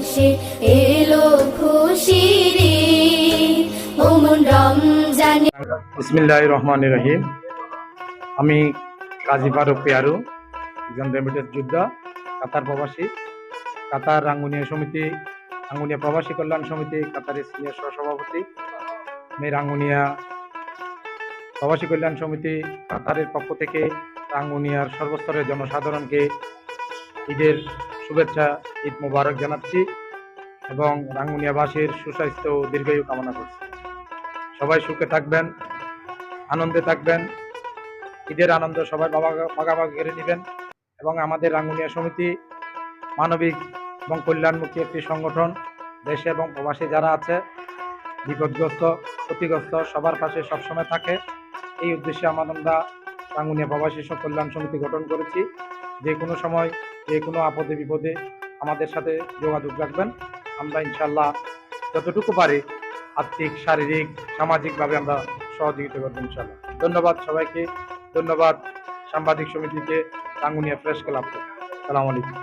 এসে এলো খুশির ঈদ। ওমন রমজানে বিসমিল্লাহ রহমান রহিম। আমি কাজী ফারুক পেয়ারু, একজন রেমিটেন্স যোদ্ধা, কাতার প্রবাসী। কাতার রাঙ্গুনিয়া সমিতি, রাঙ্গুনিয়া প্রবাসী কল্যাণ সমিতি, কাতারের সিনিয়র সহসভাপতি। আমি রাঙ্গুনিয়া প্রবাসী কল্যাণ সমিতি, কাতারের পক্ষ থেকে রাঙ্গুনিয়ার সর্বস্তরের জনসাধারণকে ঈদের শুভেচ্ছা, ঈদ মোবারক জানাচ্ছি। এবং রাঙ্গুনিয়াবাসীর সুস্বাস্থ্য ও দীর্ঘায়ু কামনা করছি। সবাই সুখে থাকবেন, আনন্দে থাকবেন, ঈদের আনন্দ সবাই বাবা ভাগাভাগি করে নেবেন এবং আমাদের রাঙ্গুনিয়া সমিতি মানবিক এবং কল্যাণমুখী একটি সংগঠন, দেশে এবং প্রবাসী যারা আছে, বিপদগ্রস্ত, ক্ষতিগ্রস্ত, সবার পাশে সবসময় থাকে। এই উদ্দেশ্যে আমরা রাঙ্গুনিয়া প্রবাসী কল্যাণ সমিতি গঠন করেছি। যে কোনো সময় যে কোনো আপদে বিপদে আমাদের সাথে যোগাযোগ রাখবেন। আমরা ইনশাল্লাহ যতটুকু পারি আর্থিক, শারীরিক, সামাজিকভাবে আমরা সহযোগিতা করব ইনশাল্লাহ ধন্যবাদ সবাইকে। ধন্যবাদ সাংবাদিক সমিতিকে টাঙ্গুনিয়া প্রেস ক্লাবকে সালাম আলাইকুম।